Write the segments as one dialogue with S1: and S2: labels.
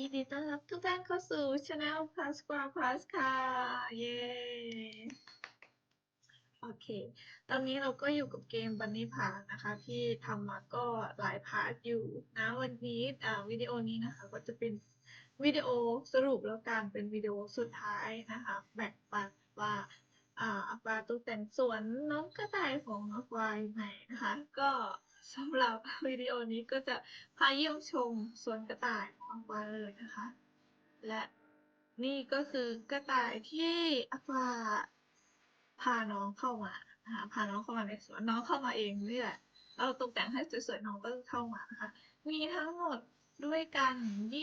S1: ยินดีต้อนรับทุกท่านเข้าสู่ช anel Plus g r a Plus ค่ะ เย้โอเค ตอนนี้เราก็อยู่กับเกม Bunny Park นะคะ ที่ทำมาก็หลายพาร์ทอยู่นะวันนี้วิดีโอนี้นะคะ ก็จะเป็นวิดีโอสรุปแล้วกันเป็นวิดีโอสุดท้ายนะคะ แบ่งปันว่าอ่าอัปาตกแต่งสวนน้องกระต่ายของอัปายังไงนะคะ ก็ สำหรับวิดีโอนี้ก็จะพาเยี่ยมชมสวนกระต่ายของอัปาเลยนะคะ และนี่ก็คือกระต่ายที่อัปาพาน้องเข้ามานะคะพาน้องเข้ามาในสวนน้องเข้ามาเองนี่แหละเราตกแต่งให้สวยๆน้องก็เข้ามานะคะ มีทั้งหมดด้วยกัน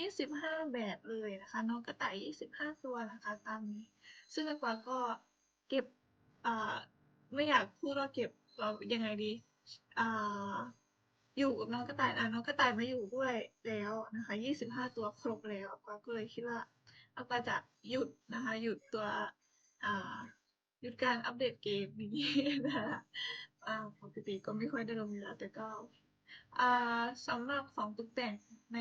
S1: 25 แบบเลยนะคะ น้องกระต่าย 25 ตัวนะคะตามนี้ ซึ่งอัปาก็เก็บอ่าไม่อยากพูดว่าเก็บเรายังไงดี อยู่กับน้องกระต่ายนะน้องกระต่ายมาอยู่ด้วยแล้วนะคะ25ตัวครบแล้วอัปาก็เลยคิดว่าอัปาจะหยุดนะคะหยุดตัวหยุดการอัปเดตเกมนี้นะคะปกติก็ไม่ค่อยได้ลงอยู่แล้วแต่ก็สำหรับของตกแต่งใน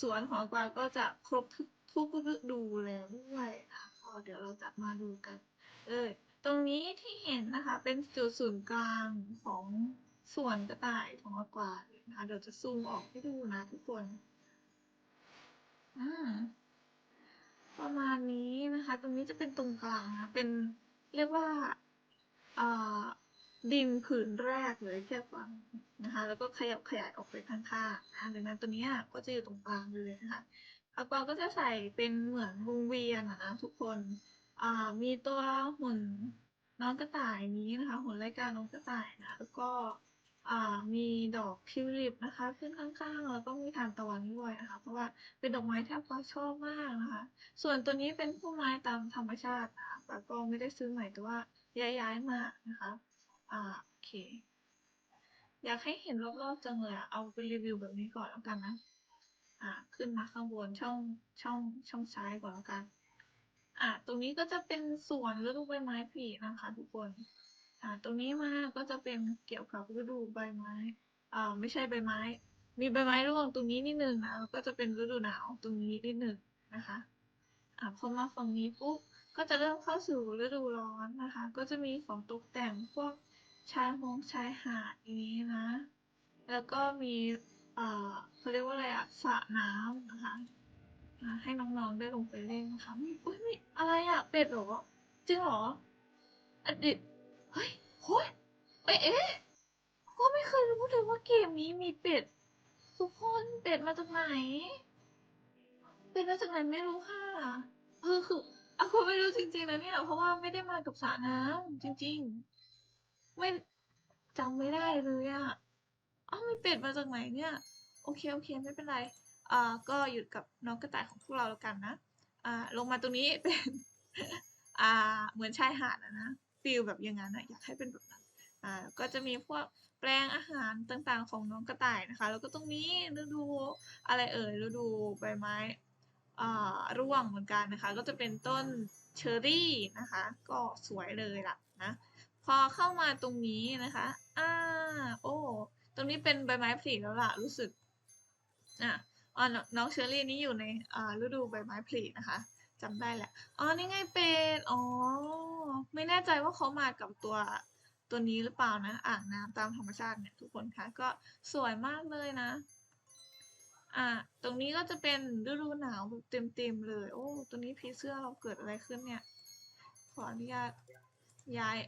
S1: สวนของกวาก็จะครบทุกทุกฤดูแล้วด้วยนะคะเดี๋ยวเราจะมาดูกัน เออ ตรงนี้ที่เห็นนะคะเป็นจุดศูนย์กลางของสวนกระต่ายของกวางนะคะเดี๋ยวจะซูมออกให้ดูนะทุกคนอ่าประมาณนี้นะคะ ตรงนี้จะเป็นตรงกลางนะเป็นเรียกว่าดินผืนแรกเลยแค่ฟังนะคะ แล้วก็ขยับขยายออกไปข้างๆนะคะดังนั้นตัวนี้ก็จะอยู่ตรงกลางเลยนะคะอากวาก็จะใส่เป็นเหมือนวงเวียนนะทุกคน อ่า มีตัวหุ่นน้องกระต่ายนี้นะคะ หุ่นรายการน้องกระต่ายนะแล้วก็ อ่า มีดอกทิวลิปนะคะ ขึ้นข้างๆ แล้วก็มีทานตะวันด้วยนะคะ เพราะว่าเป็นดอกไม้ที่อัปาชอบมากนะคะ ส่วนตัวนี้เป็นพุ่มไม้ตามธรรมชาตินะคะแต่ก็ไม่ได้ซื้อใหม่แต่ว่าย้ายๆมานะคะ อ่า โอเค อยากให้เห็นรอบๆจังเลยอะเอาไปรีวิวแบบนี้ก่อนแล้วกันนะ อ่า ขึ้นมาข้างบนช่องช่องช่องซ้ายก่อนแล้วกัน อ่าตรงนี้ก็จะเป็นส่วนฤดูใบไม้ผลินะคะทุกคน อ่าตรงนี้มาก็จะเป็นเกี่ยวกับฤดูใบไม้ อ่าไม่ใช่ใบไม้ มีใบไม้ร่วงตรงนี้นิดนึงนะแล้วก็จะเป็นฤดูหนาวตรงนี้นิดนึงนะคะ อ่าพอมาฝั่งนี้ปุ๊บก็จะเริ่มเข้าสู่ฤดูร้อนนะคะ ก็จะมีของตกแต่งพวกชายหงชายหาดอย่างนี้นะ แล้วก็มีอ่าเขาเรียกว่าอะไรอะสระน้ำนะคะ ให้น้องๆได้ลงไปเล่นนะคะมีอุ้ยมีอะไรอะเป็ดเหรอจริงเหรออดีตเฮ้ยโฮ้ยเอ๊ะก็ไม่เคยรู้เลยว่าเกมนี้มีเป็ด ทุกคนเป็ดมาจากไหน เป็ดมาจากไหนไม่รู้ค่ะเออคืออากูไม่รู้จริงๆนะเนี่ยเพราะว่าไม่ได้มากับสระน้ำจริง ๆ ไม่จำไม่ได้เลยอะอ้าวมีเป็ดมาจากไหนเนี่ย โอเคโอเคไม่เป็นไร ก็หยุดกับน้องกระต่ายของพวกเราแล้วกันนะลงมาตรงนี้เป็นเหมือนชายหาดนะฟิลแบบอย่างนั้นอะอยากให้เป็นแบบนั้นก็จะมีพวกแปลงอาหารต่างๆของน้องกระต่ายนะคะ แล้วก็ตรงนี้ฤดูอะไรเอ่ยฤดูใบไม้ร่วงเหมือนกันนะคะ ก็จะเป็นต้นเชอร์รี่นะคะ ก็สวยเลยล่ะนะพอเข้ามาตรงนี้นะคะอ่าโอ้ตรงนี้เป็นใบไม้ผลิแล้วล่ะรู้สึกอะ อ๋อน้องเชอรี่นี่อยู่ในฤดูใบไม้ผลินะคะจำได้แหละอ๋อนี่ไงเป็ดอ๋อไม่แน่ใจว่าเขามากับตัวตัวนี้หรือเปล่านะ อ่างน้ำตามธรรมชาติเนี่ยทุกคนคะก็สวยมากเลยนะอ่าตรงนี้ก็จะเป็นฤดูหนาวแบบเต็มๆเลย โอ้ตัวนี้ผีเสื้อเราเกิดอะไรขึ้นเนี่ย ขออนุญาตย้าย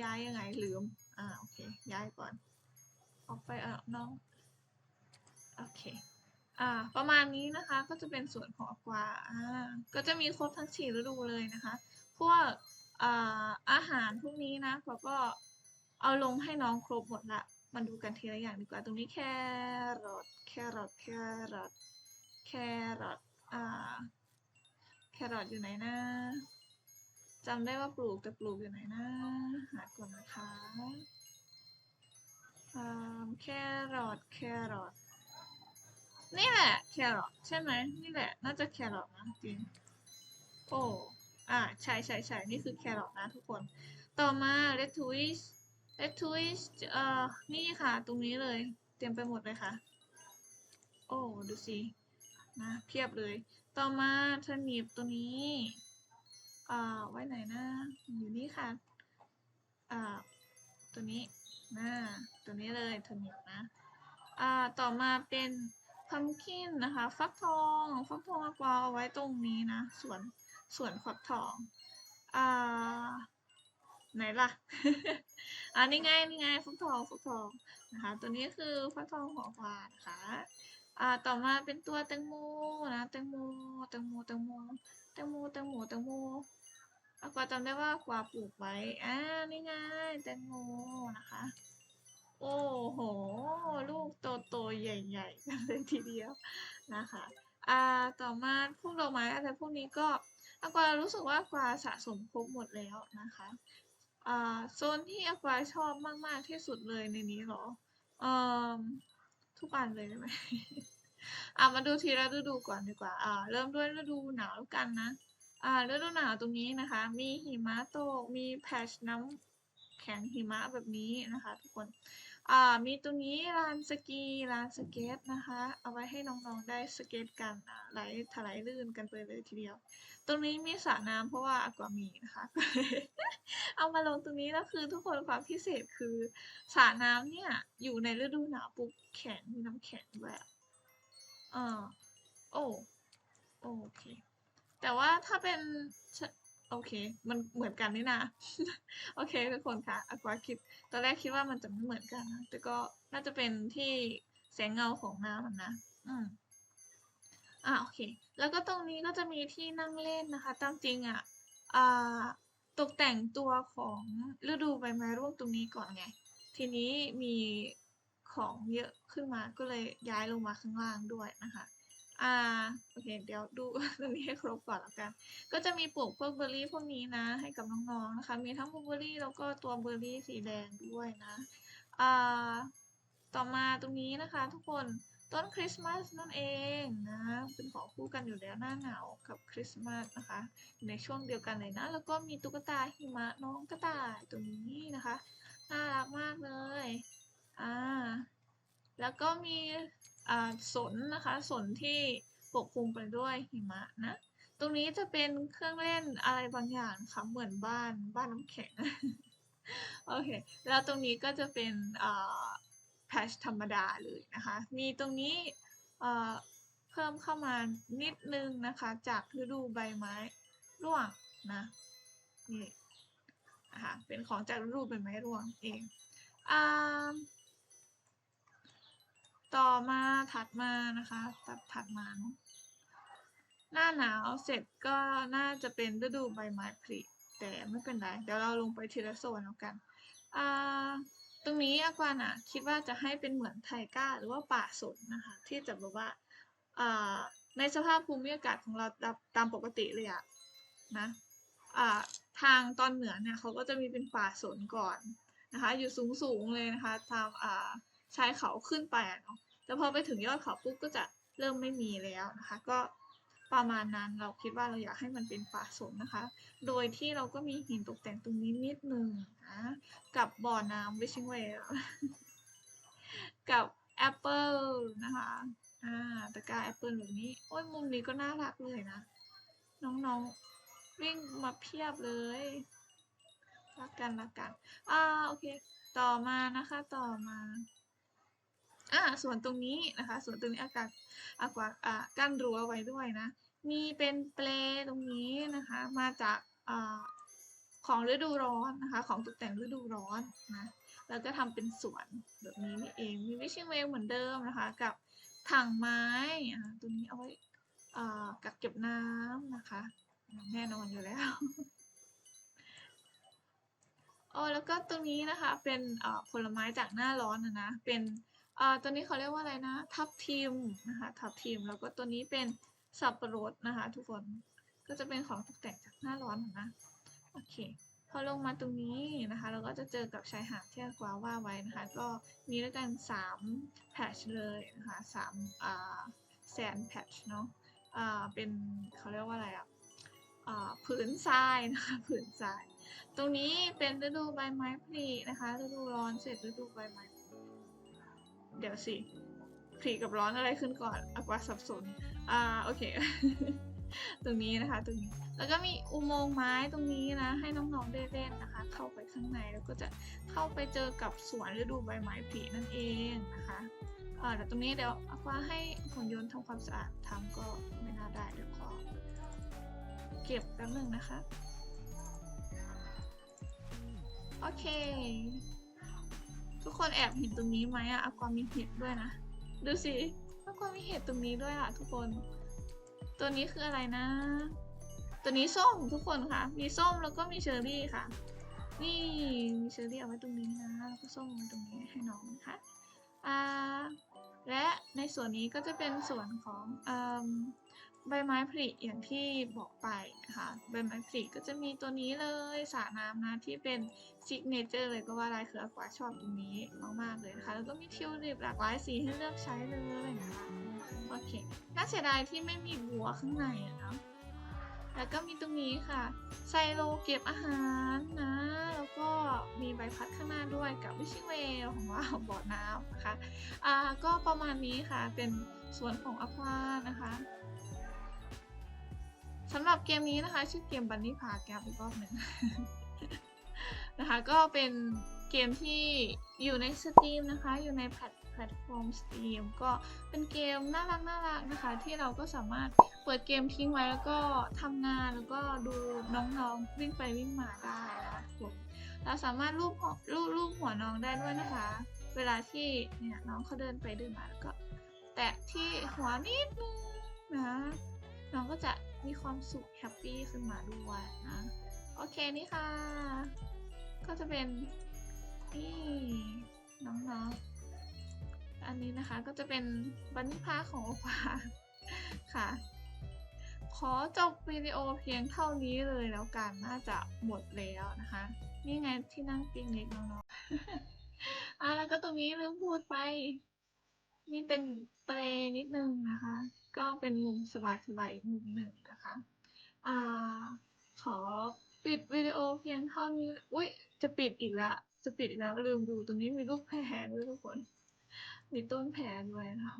S1: ย้ายยังไงลืม อ่าโอเค ย้ายก่อน ออกไปเออน้อง โอเค อ่า ประมาณนี้นะคะก็จะเป็นส่วนของอควาอ่าก็จะมีครบทั้งสี่ฤดูเลยนะคะ พวกอ่าอาหารพวกนี้นะเราก็เอาลงให้น้องครบหมดละมาดูกันทีละอย่างดีกว่าตรงนี้แครอทแครอทแครอทแครอทอ่าแครอทอยู่ไหนนะจำได้ว่าปลูกแต่ปลูกอยู่ไหนนะหาก่อนนะคะอ่าแครอทแครอท นี่แหละแครอทใช่ไหมนี่แหละ น่าจะแครอทนะจริง โอ้อ่าใช่ใช่ใช่นี่คือแครอทนะทุกคน ต่อมาเล t ทูอิสเล t ทูอิสเอ่อนี่ค่ะ ตรงนี้เลย เตรียมไปหมดเลยค่ะ โอ้ดูสินะเพียบเลย ต่อมาเทอร์นิปตัวนี้อ่าไว้ไหนนะอยู่นี่ค่ะอ่าตัวนี้นะตัวนี้เลยเทอร์นิปนะอ่าต่อมาเป็น พัมคินนะคะ ฟักทองฟักทองอากวาเอาไว้ตรงนี้นะส่วนส่วนฟักทองอ่าไหนล่ะอ่านี่ไงนี่ไงฟักทองฟักทองนะคะ ตัวนี้คือฟักทองของหวานนะคะอ่าต่อมาเป็นตัวแตงโมนะแตงโมแตงโมแตงโมแตงโมแตงโมแตงโมอากวาจำได้ว่ากวาปลูกไว้อ่านี่ไงแตงโมนะคะ โอ้โห ลูกโตๆใหญ่ๆกันเลยทีเดียวนะคะอ่าต่อมาพวกดอกไม้อะไรพวกนี้ก็อากวารู้สึกว่ากวาสะสมครบหมดแล้วนะคะอ่าโซนที่อากวาชอบมากๆที่สุดเลยในนี้เหรอเอ่อทุกอันเลยได้ไหมอะมาดูทีละฤดูก่อนดีกว่าอ่าเริ่มด้วยฤดูหนาวแล้วกันนะอ่าฤดูหนาวตรงนี้นะคะ มีหิมะตกมีแพชน้ำแข็งหิมะแบบนี้นะคะ ทุกคน อ่ามีตรงนี้ลานสกีลานสเก็ตนะคะ เอาไว้ให้น้องๆได้สเก็ตกันไหลถลายลื่นกันไปเลยทีเดียว ตรงนี้มีสระน้ำเพราะว่าอากวามีนะคะ เอามาลงตรงนี้แล้วคือทุกคนความพิเศษคือสระน้ำเนี่ยอยู่ในฤดูหนาวปุ๊บแข็งมีน้ำแข็งด้วยอะอ่าโอ้โอเค แต่ว่าถ้าเป็น โอเค มันเหมือนกันนี่นะ โอเคทุกคนคะอากวาคิด ตอนแรกคิดว่ามันจะไม่เหมือนกันนะ แต่ก็น่าจะเป็นที่แสงเงาของน้ำมันนะ อืมอ่าโอเค แล้วก็ตรงนี้ก็จะมีที่นั่งเล่นนะคะ ตามจริงอะอ่าตกแต่งตัวของฤดูใบไม้ร่วงตรงนี้ก่อนไง ทีนี้มีของเยอะขึ้นมา ก็เลยย้ายลงมาข้างล่างด้วยนะคะ อ่าโอเค เดี๋ยวดูตรงนี้ให้ครบก่อนแล้วกัน ก็จะมีปลูกพวกเบอร์รี่พวกนี้นะ ให้กับน้องๆนะคะ มีทั้งบลูเบอร์รี่แล้วก็ตัวเบอร์รี่สีแดงด้วยนะอ่าต่อมาตรงนี้นะคะทุกคนต้นคริสต์มาสนั่นเองนะ เป็นของคู่กันอยู่แล้วหน้าหนาวกับคริสต์มาสนะคะ ในช่วงเดียวกันเลยนะ แล้วก็มีตุ๊กตาหิมะน้องกระต่ายตัวนี้นะคะน่ารักมากเลยอ่าแล้วก็มี สนนะคะสนที่ปกคลุมไปด้วยหิมะนะ ตรงนี้จะเป็นเครื่องเล่นอะไรบางอย่างค่ะเหมือนบ้านบ้านน้ำแข็งโอเค แล้วตรงนี้ก็จะเป็นอ่าแพชธรรมดาเลยนะคะ มีตรงนี้เอ่อเพิ่มเข้ามานิดนึงนะคะ จากฤดูใบไม้ร่วงนะนี่นะคะเป็นของจากฤดูใบไม้ร่วงเองอ่า ต่อมาถัดมานะคะ ตัดถัดมาหน้าหนาวเสร็จก็น่าจะเป็นฤดูใบไม้ผลิแต่ไม่เป็นไร เดี๋ยวเราลงไปทีละโซนแล้วกันอ่าตรงนี้อากวานะคิดว่าจะให้เป็นเหมือนไทก้าหรือว่าป่าสนนะคะ ที่จะแบบว่าในสภาพภูมิอากาศของเราตามปกติเลยอะนะอ่าทางตอนเหนือเนี่ยเขาก็จะมีเป็นป่าสนก่อนนะคะ อยู่สูงสูงเลยนะคะตามชายเขาขึ้นไปเนาะ แต่พอไปถึงยอดเขาปุ๊บก็จะเริ่มไม่มีแล้วนะคะ ก็ประมาณนั้นเราคิดว่าเราอยากให้มันเป็นป่าสนนะคะ โดยที่เราก็มีหินตกแต่งตรงนี้นิดนึงนะกับบ่อน้ำ wishing well กับแอปเปิลนะคะอ่าตะกร้าแอปเปิลแบบนี้ โอ้ยมุมนี้ก็น่ารักเลยนะ น้องๆวิ่งมาเพียบเลยรักกันรักกันอ่าโอเค ต่อมานะคะต่อมา อ่าส่วนตรงนี้นะคะ ส่วนตรงนี้อากาศอากวาอ่ากั้นรั้วไว้ด้วยนะ มีเป็นเปลตรงนี้นะคะ มาจากอ่าของฤดูร้อนนะคะ ของตกแต่งฤดูร้อนนะแล้วก็ทำเป็นสวนแบบนี้นี่เอง มีวิชิงเวลเหมือนเดิมนะคะ กับถังไม้อ่าตัวนี้เอาไว้อ่ากักเก็บน้ำนะคะ แน่นอนอยู่แล้วโอ้แล้วก็ตรงนี้นะคะเป็นอ่าผลไม้จากหน้าร้อนนะนะ เป็น อ่าตัวนี้เขาเรียกว่าอะไรนะ ทับทิมนะคะ ทับทิม แล้วก็ตัวนี้เป็นสับปะรดนะคะ ทุกคน ก็จะเป็นของตกแต่งจากหน้าร้อนนะ โอเค พอลงมาตรงนี้นะคะ เราก็จะเจอกับชายหาดที่กวาว่าไว้นะคะ ก็มีด้วยกัน3แพทชเลยนะคะ3อ่าแซนแพทชเนาะ อ่า เป็นเขาเรียกว่าอะไรอะอ่าผืนทรายนะคะผืนทราย ตรงนี้เป็นฤดูใบไม้ผลินะคะฤดูร้อนเสร็จฤดูใบไม้ เดี๋ยวสิผีกับร้อนอะไรขึ้นก่อนอากวาสับสน อ่า โอเค ตรงนี้นะคะ ตรงนี้ แล้วก็มีอุโมงค์ไม้ตรงนี้นะ ให้น้องๆได้เล่นนะคะ เข้าไปข้างในแล้วก็จะเข้าไปเจอกับสวนฤดูใบไม้ผลินั่นเองนะคะอ่าแต่ตรงนี้เดี๋ยวอากวาให้หุ่นยนต์ทำความสะอาดทำก็ไม่น่าได้เดี๋ยวขอเก็บแป๊บนึงนะคะ โอเค ทุกคนแอบเห็นตรงนี้ไหมอะอากวามีเห็ดด้วยนะ ดูสิอากวามีเห็ดตรงนี้ด้วยอะทุกคน ตัวนี้คืออะไรนะ ตัวนี้ส้มทุกคนค่ะ มีส้มแล้วก็มีเชอร์รี่ค่ะ นี่มีเชอร์รี่เอาไว้ตรงนี้นะแล้วก็ส้มไว้ตรงนี้ให้น้องนะคะอ่าและในส่วนนี้ก็จะเป็นส่วนของอืม ใบไม้ผลิอย่างที่บอกไปนะคะใบไม้ผลิก็จะมีตัวนี้เลยสระน้ำนะที่เป็นซิกเนเจอร์เลยก็ว่าได้คืออากวาชอบตรงนี้มากๆเลยนะคะแล้วก็มีทิวลิปหลากหลายสีให้เลือกใช้เลยนะคะโอเคน่าเสียดายที่ไม่มีบัวข้างในอะเนาะแล้วก็มีตรงนี้ค่ะไซโลเก็บอาหารนะ แล้วก็มีใบพัดข้างหน้าด้วยกับวิชิเวลของเราบ่อน้ำนะคะอ่าก็ประมาณนี้ค่ะเป็นส่วนของอควานะคะ สำหรับเกมนี้นะคะ ชื่อเกมบันนี่พาแกอีกรอบหนึ่งนะคะก็เป็นเกมที่อยู่ใน Steam นะคะ อยู่ในแพลตแพลตฟอร์ม Steam ก็เป็นเกมน่ารักน่ารักนะคะ ที่เราก็สามารถเปิดเกมทิ้งไว้แล้วก็ทำงานแล้วก็ดูน้องๆวิ่งไปวิ่งมาได้นะคะทุกเราสามารถรูปรูปรูปหัวน้องได้ด้วยนะคะ เวลาที่เนี่ยน้องเขาเดินไปเดินมาแล้วก็ แตะที่หัวนิดนึงนะ น้องก็จะมีความสุขแฮปปี้ขึ้นมาด้วยนะโอเคนี่ค่ะ ก็จะเป็นนี่น้องๆ อันนี้นะคะก็จะเป็นบันทึกภาพของโอปาค่ะ ขอจบวิดีโอเพียงเท่านี้เลยแล้วกันน่าจะหมดแล้วนะคะ นี่ไงที่นั่งปิกนิกน้องๆอะแล้วก็ตรงนี้ลืมพูดไป นี่เป็นเปลนิดนึงนะคะ ก็เป็นมุมสบายๆอีกมุมหนึ่งนะคะอ่าขอปิดวิดีโอเพียงเท่านี้อุ้ยจะปิดอีกละจะปิดอีกแล้วลืมดูตรงนี้มีรูปแผลด้วยทุกคนมีต้นแผลด้วยนะคะ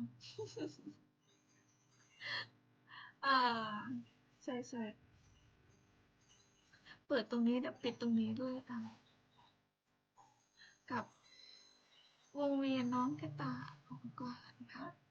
S1: อ่าใช่ใช่เปิดตรงนี้เดี๋ยวปิดตรงนี้ด้วยอะกับ วงเวียนน้องกระต่ายของก่อนนะคะ